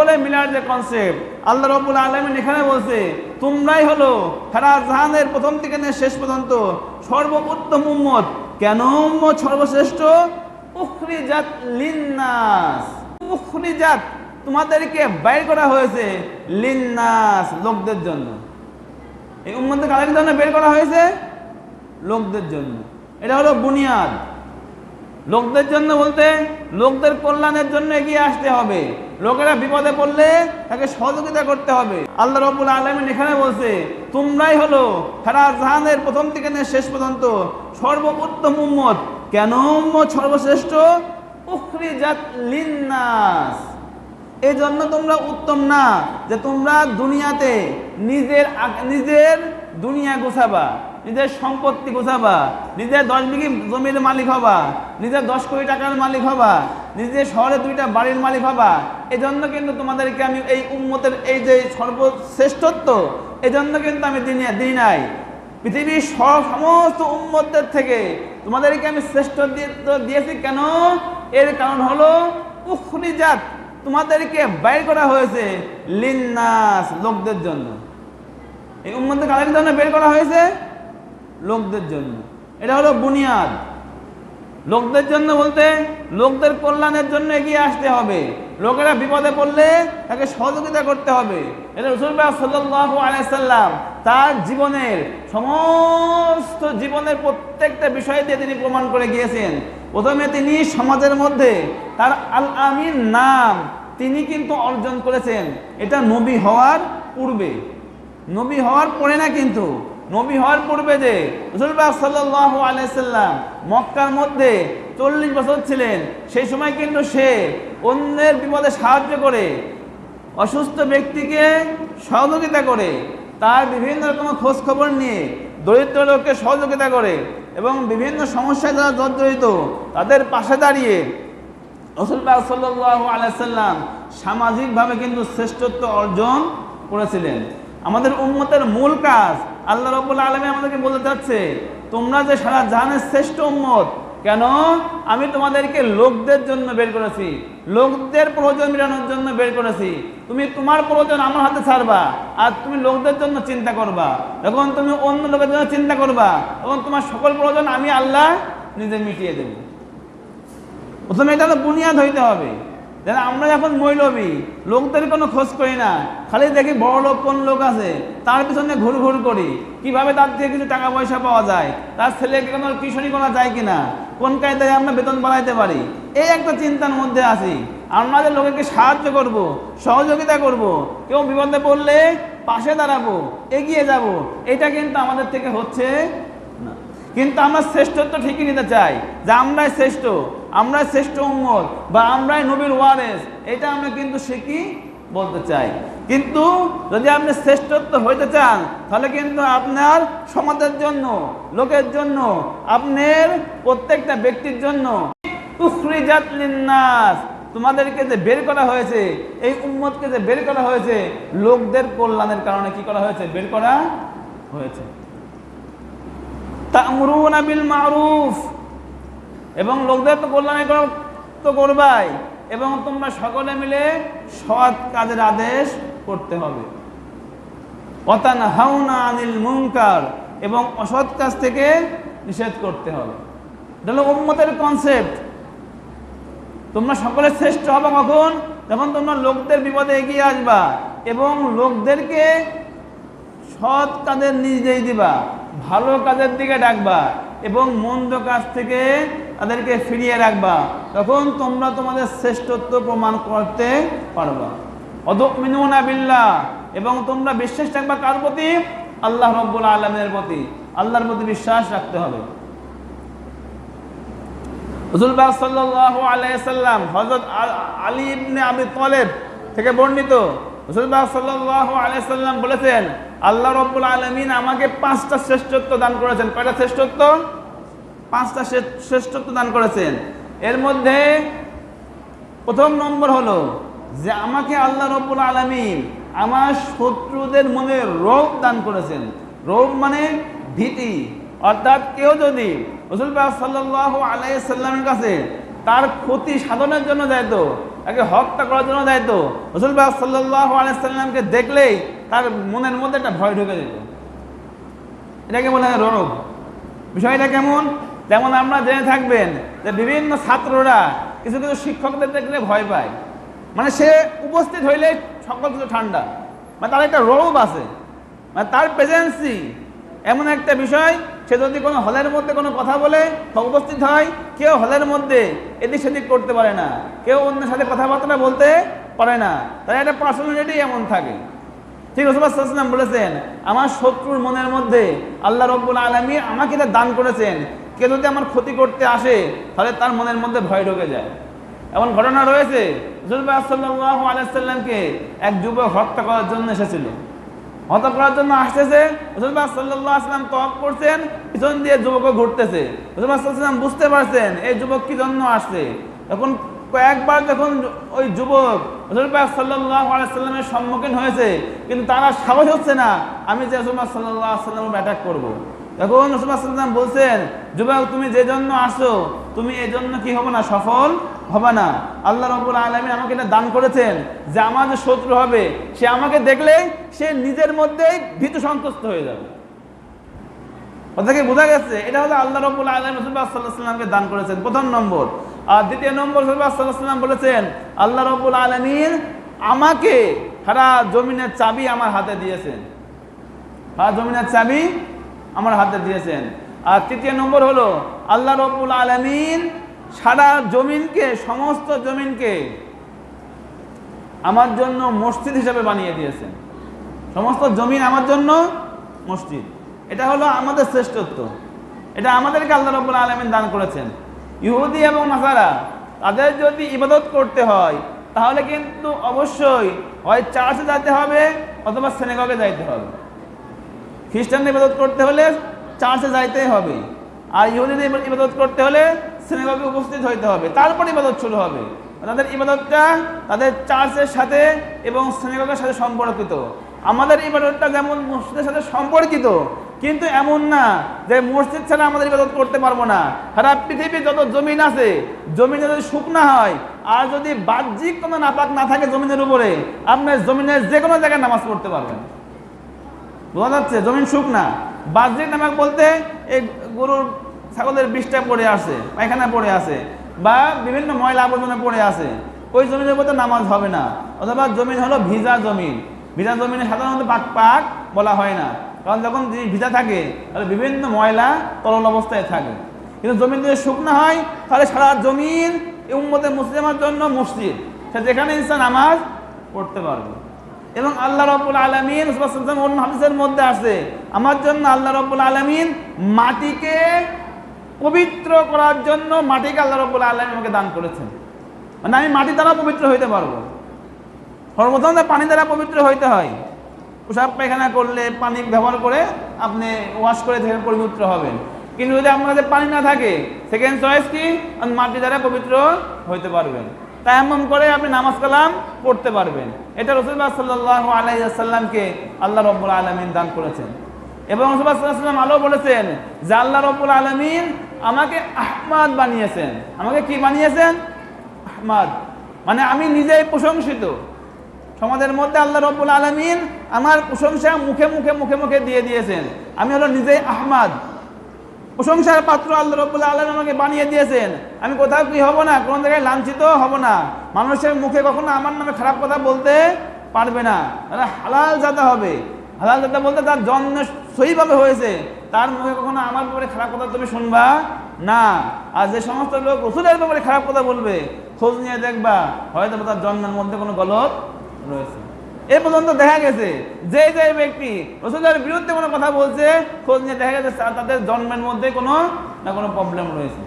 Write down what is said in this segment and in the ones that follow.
সকলে মিলার যে কনসেপ্ট আল্লাহ রবুল আলমিন এখানে বলছে, তোমরাই হলো সারা জাহানের প্রথম থেকে শেষ পর্যন্ত সর্বোত্তম উম্মত। কেন উম্মত সর্বশ্রেষ্ঠ? উখরিজাত লিন্নাস। উখরিজাত তোমাদেরকে বাইর করা হয়েছে লিন্নাস, লোকদের জন্য। এই উম্মতকে জন্য বের করা হয়েছে? লোকদের জন্য। এটা হলো বুনিয়াদ। লোকদের জন্য বলতে, লোকদের কল্যাণের জন্য এগিয়ে আসতে হবে। লোকেরা বিপদে পড়লে তাকে সহযোগিতা করতে হবে। আল্লাহ রবুল আলমিন এখানে বলছে, তোমরাই হলো সারা জাহানের প্রথম থেকে শেষ পর্যন্ত সর্বোত্তম উম্মত। কেন উম্মত সর্বশ্রেষ্ঠ? এই জন্য তোমরা উত্তম না যে তোমরা দুনিয়াতে নিজের নিজের দুনিয়া গোছাবা। নিজের সম্পত্তি গোছাবা, নিজের দশ বিঘি জমির মালিক হবা, নিজের দশ কোটি টাকার মালিক হবা, নিজের শহরে দুইটা বাড়ির মালিক হবা। জন্য কিন্তু তোমাদেরকে আমি এই উন্মতের এই যে সর্বশ্রেষ্ঠত্ব এই জন্য কিন্তু আমি দিনে দিই নাই। পৃথিবীর সব সমস্ত উম্মতদের থেকে তোমাদেরকে আমি শ্রেষ্ঠ দিয়ে- দিয়েছি কেন? এর কারণ হলো উখরিজাত তোমাদেরকে বাইর করা হয়েছে লিন্নাস লোকদের জন্য। এই উম্মতকে কাদের জন্য বের করা হয়েছে? লোকদের জন্য। এটা হলো বুনিয়াদ। লোকদের জন্য বলতে লোকদের কল্যাণের জন্য এগিয়ে আসতে হবে। লোকেরা বিপদে পড়লে তাকে সহযোগিতা করতে হবে। এটা রসুলবাহ সাল্লাহ আলাইসাল্লাম তার জীবনের সমস্ত জীবনের প্রত্যেকটা বিষয় দিয়ে তিনি প্রমাণ করে গিয়েছেন। প্রথমে তিনি সমাজের মধ্যে তার আল আমির নাম তিনি কিন্তু অর্জন করেছেন। এটা নবী হওয়ার পূর্বে। নবী হওয়ার পরে না কিন্তু নবী হওয়ার পূর্বে যে রসুলবাহ সাল্লাহ আলাইসাল্লাম মক্কার মধ্যে চল্লিশ বছর ছিলেন, সেই সময় কিন্তু সে অন্যের বিপদে সাহায্য করে, অসুস্থ ব্যক্তিকে সহযোগিতা করে, তার বিভিন্ন রকম খোঁজ খবর নিয়ে দরিদ্র লোককে সহযোগিতা করে এবং বিভিন্ন সমস্যায় যারা জর্জরিত, তাদের পাশে দাঁড়িয়ে রসুল্লাহ সাল্লাহ আলাইসাল্লাম সামাজিকভাবে কিন্তু শ্রেষ্ঠত্ব অর্জন করেছিলেন। আমাদের উম্মতের মূল কাজ আল্লাহ রব্বুল আলমী আমাদেরকে বলতে চাচ্ছে তোমরা যে সারা জাহানের শ্রেষ্ঠ উম্মত, কেন? আমি তোমাদেরকে লোকদের জন্য বের করেছি, লোকদের প্রয়োজন মেটানোর জন্য বের করেছি। তুমি তোমার প্রয়োজন আমার হাতে ছাড়বা আর তুমি লোকদের জন্য চিন্তা করবা। যখন তুমি অন্য লোকের জন্য চিন্তা করবা, তখন তোমার সকল প্রয়োজন আমি আল্লাহ নিজে মিটিয়ে দেবো। প্রথমে এটা তো বুনিয়াদ হইতে হবে। যেন আমরা যখন মৈলবী, লোকদের কোনো খোঁজ করি না। খালি দেখি বড় লোক, কোন লোক আছে, তার পিছনে ঘুর ঘুর করি। কীভাবে তার থেকে কিছু টাকা পয়সা পাওয়া যায়? তার ছেলেকে কোনো টিউশনি করা যায় কিনা? কোন কায়দায় আমরা বেতন বাড়াইতে পারি? এই একটা চিন্তার মধ্যে আছি। আমরা লোকেকে সাহায্য করব, সহযোগিতা করব, কেউ বিপদে পড়লে পাশে দাঁড়াবো, এগিয়ে যাব, এটা কিন্তু আমাদের থেকে হচ্ছে কিন্তু আমরা শ্রেষ্ঠত্ব ঠিকই নিতে চাই, যে আমরাই শ্রেষ্ঠ। আমরাই শ্রেষ্ঠ উম্মত বা আমরাই নবীর ওয়ারেস, এটা আমরা কিন্তু শিখি বলতে চাই। কিন্তু যদি আপনি শ্রেষ্ঠত্ব হইতে চান, তাহলে কিন্তু আপনার সমাজের জন্য, লোকের জন্য, আপনার প্রত্যেকটা ব্যক্তির জন্য তোমাদেরকে যে বের করা হয়েছে, এই উম্মতকে যে বের করা হয়েছে, লোকদের কল্যাণের কারণে কি করা হয়েছে? বের করা হয়েছে। তামরুনা মারুফ। এবং লোকদের তো কল্যাণে কর- তো করবাই। এবং তোমরা সকলে মিলে সৎ কাজের আদেশ করতে হবে। অতান হাউনা আনিল মুনকার এবং অসৎ কাজ থেকে নিষেধ করতে হবে। এটা হলো উম্মতের কনসেপ্ট তোমরা সকলে শ্রেষ্ঠ হবে কখন? যখন তোমরা লোকদের বিপদে এগিয়ে আসবা এবং লোকদেরকে সৎ কাজের নিজেই দিবা, ভালো কাজের দিকে ডাকবা এবং মন্দ কাজ থেকে তাদেরকে ফিরিয়ে রাখবা, তখন তোমরা তোমাদের শ্রেষ্ঠত্ব প্রমাণ করতে পারবা। অদক মিনুনা এবং তোমরা বিশ্বাস রাখবা কার প্রতি? আল্লাহ রব্বুল আলমের প্রতি। আল্লাহর প্রতি বিশ্বাস রাখতে হবে। রসুলবাগ সাল্লাহ আলাইসাল্লাম হজরত আলী ইবনে আবি তলেব থেকে বর্ণিত রসুলবাগ সাল্লাহ আলাইসাল্লাম বলেছেন, আল্লাহ রব্বুল আলমিন আমাকে পাঁচটা শ্রেষ্ঠত্ব দান করেছেন। কয়টা শ্রেষ্ঠত্ব? পাঁচটা শ্রে- শ্রেষ্ঠত্ব দান করেছেন। এর মধ্যে প্রথম নম্বর হলো যে আমাকে আল্লাহ রব্বুল আলমিন আমার শত্রুদের মনে রোগ দান করেছেন। রোগ মানে ভীতি। অর্থাৎ কেউ যদি রসুল সাল্লাহ আলাইসাল্লামের কাছে তার ক্ষতি সাধনের জন্য যাইতো তাকে হত্যা করার জন্য দায়িত্ব রসুল বাহ সাল্লাহ আলাইসাল্লামকে দেখলেই তার মনের মধ্যে একটা ভয় ঢুকে যেত। এটাকে বলে রোগ? বিষয়টা কেমন? যেমন আমরা জেনে থাকবেন যে বিভিন্ন ছাত্ররা কিছু কিছু শিক্ষকদের দেখলে ভয় পায়। মানে সে উপস্থিত হইলে সকল কিছু ঠান্ডা। মানে তার একটা রৌব আছে। মানে তার প্রেজেন্সি এমন একটা বিষয়, সে যদি কোনো হলের মধ্যে কোনো কথা বলে উপস্থিত হয়, কেউ হলের মধ্যে এদিক সেদিক করতে পারে না। কেউ অন্যের সাথে কথাবার্তা বলতে পারে না। তার একটা পার্সোনালিটি এমন থাকে। ঠিক রসুলাম বলেছেন, আমার শত্রুর মনের মধ্যে আল্লাহ রব্বুল আলমী আমাকে এটা দান করেছেন। কে যদি আমার ক্ষতি করতে আসে, তাহলে তার মনের মধ্যে ভয় ঢুকে যায়। এমন ঘটনা রয়েছে আলাইসাল্লামকে এক যুবক হত্যা করার জন্য এসেছিল। হত্যা করার জন্য আসতেছে আসলাম তপ করছেন, পিছন দিয়ে যুবকও ঘুরতেছে। রসুল্লাহ সাল্লাম বুঝতে পারছেন, এই যুবক কি জন্য আসছে? এখন কয়েকবার যখন ওই যুবক আলাইসাল্লামের সম্মুখীন হয়েছে, কিন্তু তারা সাহস হচ্ছে না, আমি যে রসুল্লাহ সাল্লাহ সাল্লামের অ্যাটাক করব। তখন সাল্লাম বলছেন যুবক তুমি যে জন্য আসো তুমি এই জন্য কি হবে না? সফল হবে না? আল্লাহ রবুল আলমী আমাকে এটা দান করেছেন যে আমার যে শত্রু হবে। সে আমাকে দেখলে সে নিজের মধ্যেই ভীতু সন্তুষ্ট হয়ে যাবে। ওদেরকে বোঝা গেছে? এটা হলো আল্লাহ রবুল আলম রসুল্লাহ সাল্লাহ দান করেছেন। প্রথম নম্বর। আর দ্বিতীয় নম্বর রসুল্লাহ সাল্লাহ বলেছেন, আল্লাহ রবুল আলমীর আমাকে সারা জমিনের চাবি আমার হাতে দিয়েছেন। সারা জমিনের চাবি আমার হাতে দিয়েছেন। আর তৃতীয় নম্বর হলো, আল্লাহ রব্বুল আলমিন সারা জমিনকে, সমস্ত জমিনকে আমার জন্য মসজিদ হিসাবে বানিয়ে দিয়েছেন। সমস্ত জমিন আমার জন্য মসজিদ। এটা হলো আমাদের শ্রেষ্ঠত্ব। এটা আমাদেরকে আল্লাহ রব্বুল আলমিন দান করেছেন। ইহুদি এবং নাসারা, তাদের যদি ইবাদত করতে হয়, তাহলে কিন্তু অবশ্যই হয় চার্চে যাইতে হবে অথবা সেনেগকে যাইতে হবে। খ্রিস্টান ইবাদত করতে হলে চার্চে যাইতে হবে। আর ইহুদিদের ইবাদত করতে হলে সিনেমাকে উপস্থিত হইতে হবে। তারপর ইবাদত শুরু হবে। তাদের ইবাদতটা তাদের চার্চের সাথে এবং সিনেমাকের সাথে সম্পর্কিত। আমাদের ইবাদতটা যেমন মসজিদের সাথে সম্পর্কিত, কিন্তু এমন না যে মসজিদ ছাড়া আমাদের ইবাদত করতে পারব না। সারা পৃথিবীর যত জমিন আছে, জমিনে যদি শুকনা হয়, আর যদি বাহ্যিক কোনো নাপাক না থাকে জমিনের উপরে, আপনি জমিনের যে কোনো জায়গায় নামাজ পড়তে পারবেন। বোঝা যাচ্ছে, জমিন শুকনা বাহ্যিক নামাক বলতে এই গরুর ছাগলের বিষটা পড়ে আছে, পায়খানা পড়ে আছে, বা বিভিন্ন ময়লা আবর্জনা পড়ে আছে। ওই জমিনের মধ্যে নামাজ হবে না, অথবা জমিন হলো ভিজা জমিন। ভিজা জমিনে সাধারণত পাক পাক বলা হয় না। কারণ যখন জিনিস ভিজা থাকে, তাহলে বিভিন্ন ময়লা তরল অবস্থায় থাকে। কিন্তু জমিন যদি শুকনা হয়, তাহলে সারা জমিন এই উম্মতের মুসলিমের জন্য মসজিদ। সে যেখানে ইনসান নামাজ পড়তে পারবে। এবং আল্লাহ রব্বুল আলমিন অন্য হাদিসের মধ্যে আছে, আমার জন্য আল্লাহ রব্বুল আলমিন মাটিকে পবিত্র করার জন্য মাটিকে আল্লাহ রব্বুল আলমিন আমাকে দান করেছেন। মানে আমি মাটি দ্বারা পবিত্র হইতে পারব। সর্বপ্রথম পানি দ্বারা পবিত্র হইতে হয়। পোশাক পায়খানা করলে পানি ব্যবহার করে আপনি ওয়াশ করে থেকে পবিত্র হবেন। কিন্তু যদি আপনার কাছে পানি না থাকে সেকেন্ড চয়েস কি? মাটি দ্বারা পবিত্র হইতে পারবেন। এমন করে আপনি নামাজ কালাম পড়তে পারবেন। এটা রসুল্লাহ সাল্লাহ আলাইসাল্লামকে আল্লাহ রব্বুল আলমিন দান করেছেন। এবং রসুল্লাহ সাল্লাম আলো বলেছেন যে আল্লাহ রব্বুল আলমিন আমাকে আহমাদ বানিয়েছেন। আমাকে কি বানিয়েছেন? আহমাদ। মানে আমি নিজেই প্রশংসিত। সমাজের মধ্যে আল্লাহ রব্বুল আলমিন আমার প্রশংসা মুখে মুখে মুখে মুখে দিয়ে দিয়েছেন। আমি হলো নিজেই আহমাদ। প্রশংসার পাত্র আল্লাহ রব্বুল আলম আমাকে বানিয়ে দিয়েছেন। আমি কোথাও কি হব না? কোনো জায়গায় লাঞ্ছিত হব না। মানুষের মুখে কখনো আমার নামে খারাপ কথা বলতে পারবে না। তারা হালাল জাতা হবে। হালাল জাতা বলতে তার জন্ম সহিভাবে হয়েছে। তার মুখে কখনো আমার ব্যাপারে খারাপ কথা তুমি শুনবা না। আর যে সমস্ত লোক রসুলের ব্যাপারে খারাপ কথা বলবে, খোঁজ নিয়ে দেখবা। হয়তো তার জন্মের মধ্যে কোনো গলত রয়েছে। এ পর্যন্ত দেখা গেছে, যে যে ব্যক্তি রসুলের বিরুদ্ধে কোনো কথা বলছে, খোঁজ নিয়ে দেখা গেছে তাদের জন্মের মধ্যে কোনো না কোনো প্রবলেম রয়েছে।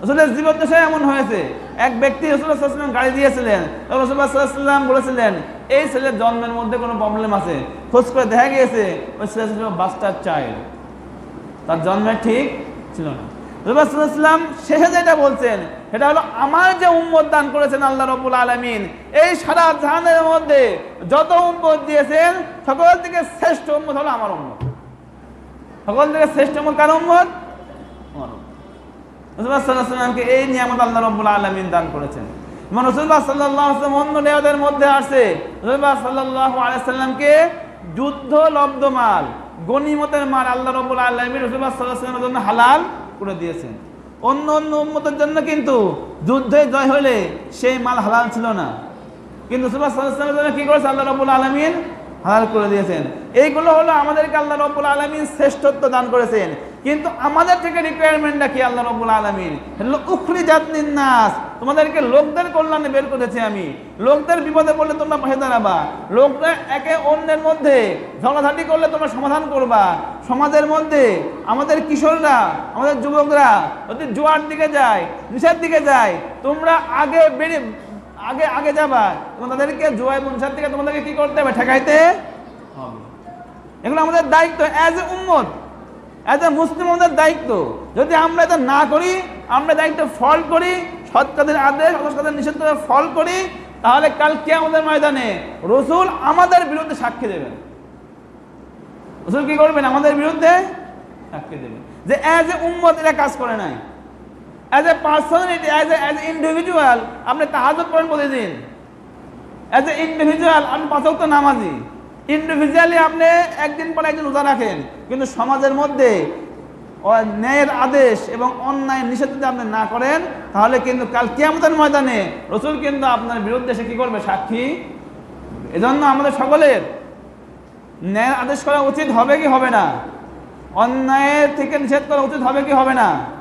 রসুলের জীবদ্দশায় এমন হয়েছে। এক ব্যক্তি রসুল্লাহাম গাড়ি দিয়েছিলেন রসুল্লাহাম বলেছিলেন, এই ছেলের জন্মের মধ্যে কোনো প্রবলেম আছে? খোঁজ করে দেখা গিয়েছে, ওই ছেলে ছিল বাস্টার চাইল্ড তার জন্মের ঠিক ছিল না। রসুলাম শেষে যেটা বলছেন সেটা হলো আমার যে উম্মত দান করেছেন আল্লাহ রবুল আলমিন। এই সারা জাহানের মধ্যে যত উম্মত দিয়েছেন, সকল থেকে শ্রেষ্ঠ উম্মত হলো আমার উম্মত। সকল থেকে শ্রেষ্ঠ উম্মত কার উম্মত? রসুলামকে এই নিয়ামত আল্লাহ রব্বুল আলমিন দান করেছেন। এবং রসুল্লাহ সাল্লাহ অন্য নেওয়াদের মধ্যে আসে রসুল্লাহ সাল্লাহ আলাইসাল্লামকে যুদ্ধ লব্ধ মাল গনিমতের মাল আল্লাহ রবুল আলমী রসুল্লাহ সাল্লাহামের জন্য হালাল করে দিয়েছেন। অন্য অন্য উন্মতের জন্য কিন্তু যুদ্ধে জয় হলে সেই মাল হালাল ছিল না। কিন্তু সাল্লাহামের জন্য কি করেছে? আল্লাহ রবুল আলমিন হালাল করে দিয়েছেন। এইগুলো হলো আমাদেরকে আল্লাহ রবুল আলমিন শ্রেষ্ঠত্ব দান করেছেন। কিন্তু আমাদের থেকে রিকোয়ারমেন্টটা কি আল্লাহ রবুল আলমিন? উখরি জাতনিন নাস তোমাদেরকে লোকদের কল্যাণে বের করেছি আমি। লোকদের বিপদে পড়লে তোমরা পাশে দাঁড়াবা লোকরা একে অন্যের মধ্যে ঝগড়াঝাটি করলে তোমরা সমাধান করবা। সমাজের মধ্যে আমাদের কিশোররা, আমাদের যুবকরা যদি জোয়ার দিকে যায়, নিচের দিকে যায়, তোমরা আগে বেরিয়ে আগে আগে যাবা। এবং তাদেরকে জুয়াই মুনসার থেকে তোমাদেরকে কি করতে হবে? ঠেকাইতে এগুলো আমাদের দায়িত্ব অ্যাজ এ উম্মত। অ্যাজ এ মুসলিম আমাদের দায়িত্ব। যদি আমরা এটা না করি, আমরা দায়িত্ব ফল করি সৎ কাজের আদেশ অসৎ কাজের নিষেধ ফল করি, তাহলে কাল কে আমাদের ময়দানে রসুল আমাদের বিরুদ্ধে সাক্ষী দেবেন। রসুল কি করবেন? আমাদের বিরুদ্ধে সাক্ষী দেবেন। যে অ্যাজ এ উম্মত এটা কাজ করে নাই। As a personality as a as a individual আপনি তাহাজত করেন প্রতিদিন। অ্যাজ এ ইন্ডিভিজুয়াল আপনি পাঁচক্ত নামাজি। ইন্ডিভিজুয়ালি আপনি একদিন পর একদিন রোজা রাখেন। কিন্তু সমাজের মধ্যে ন্যায়ের আদেশ এবং অন্যায় নিষেধ যদি আপনি না করেন, তাহলে কিন্তু কাল কিয়ামতের ময়দানে রসুল কিন্তু আপনার বিরুদ্ধে এসে কি করবে? সাক্ষী। এজন্য আমাদের সকলের ন্যায়ের আদেশ করা উচিত হবে কি হবে না? অন্যায়ের থেকে নিষেধ করা উচিত হবে কি হবে না?